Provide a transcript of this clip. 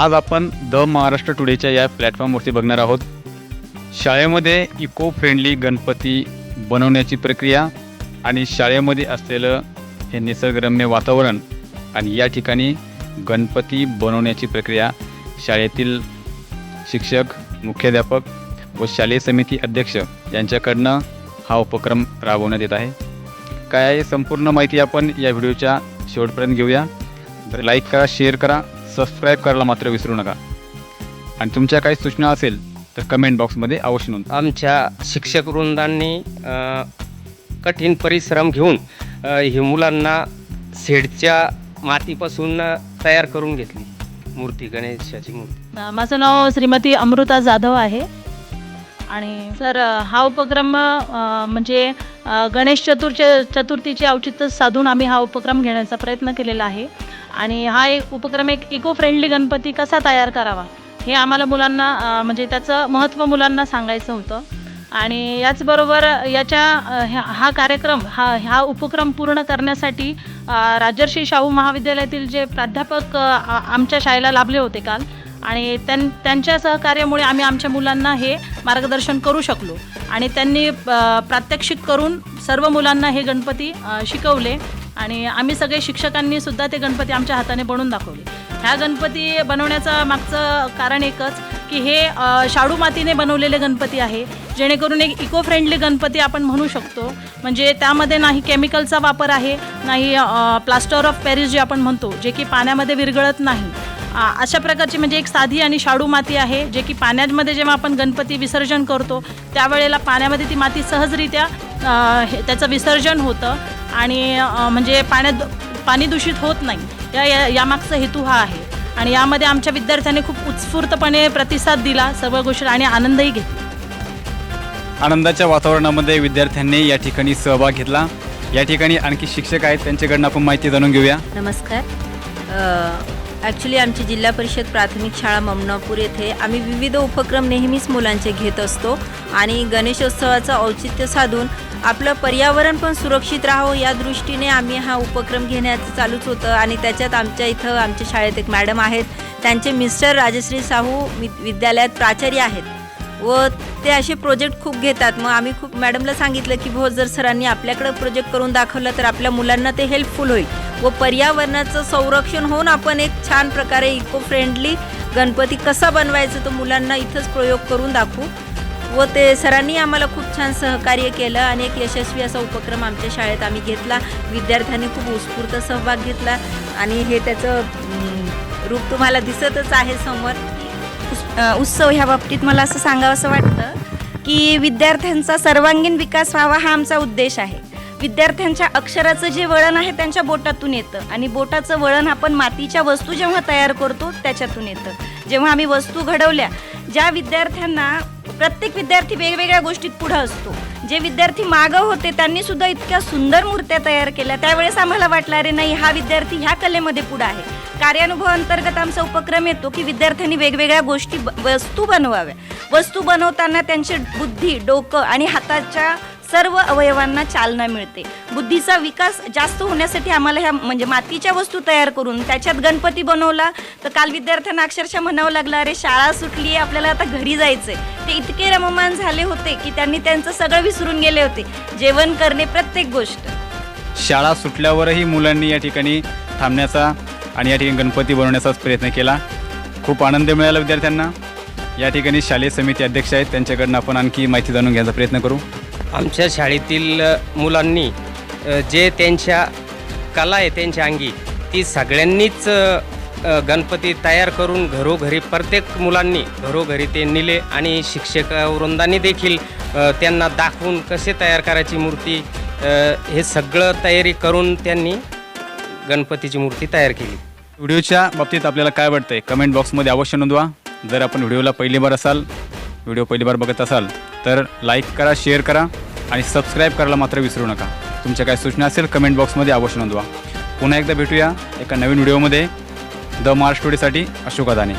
आज आपण द महाराष्ट्र टुडेच्या या प्लॅटफॉर्मवरती बघणार आहोत. शाळेमध्ये इको फ्रेंडली गणपती बनवण्याची प्रक्रिया आणि शाळेमध्ये असलेलं हे निसर्गरम्य वातावरण आणि या ठिकाणी गणपती बनवण्याची प्रक्रिया शाळेतील शिक्षक मुख्याध्यापक व शालेय समिती अध्यक्ष यांच्याकडनं हा उपक्रम राबवण्यात येत आहे. काय आहे संपूर्ण माहिती आपण या व्हिडिओच्या शेवटपर्यंत घेऊया. लाईक करा शेअर करा सबस्क्राईब करायला मात्र विसरू नका. आणि तुमच्या काही सूचना असेल तर कमेंट बॉक्समध्ये अवश्य नोंद. आमच्या शिक्षक वृंदांनी कठीण परिश्रम घेऊन ही मुलांना शेडच्या मातीपासून तयार करून घेतली. मूर्ती गणेशाची मूर्ती. माझं नाव श्रीमती अमृता जाधव आहे. आणि सर हा उपक्रम म्हणजे गणेश चतुर्थ चतुर्थीचे औचित्य साधून आम्ही हा उपक्रम घेण्याचा प्रयत्न केलेला आहे. आणि हा एक उपक्रम एक इको फ्रेंडली गणपती कसा तयार करावा हे आम्हाला मुलांना म्हणजे त्याचं महत्त्व मुलांना सांगायचं होतं. आणि याचबरोबर याच्या ह्या- हा कार्यक्रम हा हा उपक्रम पूर्ण करण्यासाठी राजर्षी शाहू महाविद्यालयातील जे प्राध्यापक आमच्या शाळेला लाभले होते काल. आणि त्यां त्यांच्या सहकार्यामुळे आम्ही आमच्या मुलांना हे मार्गदर्शन करू शकलो. आणि त्यांनी प्रात्यक्षिक करून सर्व मुलांना हे गणपती शिकवले. आणि आम्ही सगळे शिक्षकांनी सुद्धा ते गणपती आमच्या हाताने बनवून दाखवले. ह्या गणपती बनवण्याचं मागचं कारण एकच की हे शाडू मातीने बनवलेले गणपती आहे जेणेकरून एक इको फ्रेंडली गणपती आपण म्हणू शकतो. म्हणजे त्यामध्ये नाही केमिकलचा वापर आहे नाही प्लास्टर ऑफ पॅरिस जे आपण म्हणतो जे की पाण्यामध्ये विरघळत नाही. अशा प्रकारची म्हणजे एक साधी आणि शाडू माती आहे जे की पाण्यामध्ये जेव्हा आपण गणपती विसर्जन करतो त्यावेळेला पाण्यामध्ये ती माती सहजरित्या हे- त्याचं विसर्जन होतं. आणि म्हणजे पाण्यात पाणी दूषित होत नाही. या या यामागचा हेतू हा आहे. आणि यामध्ये आमच्या विद्यार्थ्यांनी खूप उत्स्फूर्तपणे प्रतिसाद दिला सर्व गोष्टी आणि आनंदही घेतला. आनंदाच्या वातावरणामध्ये विद्यार्थ्यांनी या ठिकाणी सहभाग घेतला. या ठिकाणी आणखी शिक्षक आहेत त्यांच्याकडनं आपण माहिती जाणून घेऊया. नमस्कार. ॲक्च्युली आमची जिल्हा परिषद प्राथमिक शाळा ममनापूर येथे आम्ही विविध उपक्रम नेहमीच मुलांचे घेत असतो आणि गणेशोत्सवाचं औचित्य साधून आपलं पर्यावरण पण सुरक्षित राहावं या दृष्टीने आम्ही हा उपक्रम घेण्याचं चालूच होतं आणि त्याच्यात आमच्या इथं आमच्या शाळेत एक मॅडम आहेत. त्यांचे मिस्टर राजश्री साहू वि- विद्यालयात प्राचार्य आहेत व ते असे प्रोजेक्ट खूप घेतात. मग आम्ही खूप मॅडमला सांगितलं की भाऊ जर सरांनी आपल्याकडं प्रोजेक्ट करून दाखवलं तर आपल्या मुलांना ते हेल्पफुल होईल. व पर्यावरणाचं संरक्षण होऊन आपण एक छान प्रकारे इको फ्रेंडली गणपती कसा बनवायचा तो मुलांना इथंच प्रयोग करून दाखवू. व ते सरांनी आम्हाला खूप छान सहकार्य केलं आणि एक यशस्वी असा उपक्रम आमच्या शाळेत आम्ही घेतला. विद्यार्थ्यांनी खूप उत्स्फूर्त सहभाग घेतला आणि हे त्याचं रूप तुम्हाला दिसतच आहे समोर. उस- उत्सव ह्या बाबतीत मला असं सांगावंसं वाटतं की विद्यार्थ्यांचा सर्वांगीण विकास व्हावा हा आमचा उद्देश आहे. विद्यार्थ्यांच्या अक्षराचं जे वळण आहे त्यांच्या बोटातून येतं आणि बोटाचं वळण आपण मातीच्या वस्तू जेव्हा तयार करतो त्याच्यातून येतं. जेव्हा आम्ही वस्तू घडवल्या ज्या विद्यार्थ्यांना प्रत्येक विद्यार्थी वेगवेगळ्या गोष्टीत पुढं असतो. जे विद्यार्थी मागं होते त्यांनी सुद्धा इतक्या सुंदर मूर्त्या तयार केल्या. त्यावेळेस आम्हाला वाटलं अरे नाही हा विद्यार्थी ह्या कलेमध्ये पुढं आहे. कार्यानुभव अंतर्गत आमचा उपक्रम येतो की विद्यार्थ्यांनी वेगवेगळ्या गोष्टी ब- वस्तू बनवाव्या. वस्तू बनवताना त्यांची बुद्धी डोकं आणि हाताच्या सर्व अवयवांना चालना मिळते. बुद्धीचा विकास जास्त होण्यासाठी आम्हाला ह्या म्हणजे मातीच्या वस्तू तयार करून त्याच्यात गणपती बनवला तर काल विद्यार्थ्यांना अक्षरशः म्हणावं लागलं अरे शाळा सुटली आहे आपल्याला आता घरी जायचंय. ते इतके रममान झाले होते की त्यांनी त्यांचं सगळं विसरून गेले होते. जेवण करणे प्रत्येक गोष्ट. शाळा सुटल्यावरही मुलांनी या ठिकाणी थांबण्याचा आणि या ठिकाणी गणपती बनवण्याचाच प्रयत्न केला. खूप आनंद मिळाला विद्यार्थ्यांना. या ठिकाणी शालेय समिती अध्यक्ष आहेत त्यांच्याकडनं आपण आणखी माहिती जाणून घ्यायचा प्रयत्न करू. आमच्या शाळेतील मुलांनी जे त्यांच्या कला आहे त्यांच्या अंगी ती सगळ्यांनीच गणपती तयार करून घरोघरी प्रत्येक मुलांनी घरोघरी ते नेले आणि शिक्षक वृंदांनी देखील त्यांना दाखवून कसे तयार करायची मूर्ती हे सगळं तयारी करून त्यांनी गणपतीची मूर्ती तयार केली. व्हिडिओच्या बाबतीत आपल्याला काय वाटतंय? कमेंट बॉक्समध्ये अवश्य नोंदवा. जर आपण व्हिडिओला पहिली बार असाल व्हिडिओ पहिली बार बघत असाल तर लाईक करा शेअर करा. आणि सबस्क्राईब करायला मात्र विसरू नका. तुमच्या काय सूचना असेल कमेंट बॉक्समध्ये अवश्य नोंदवा. पुन्हा एकदा भेटूया एका नवीन व्हिडिओमध्ये द मार्च टुडेसाठी अशोक अदाने.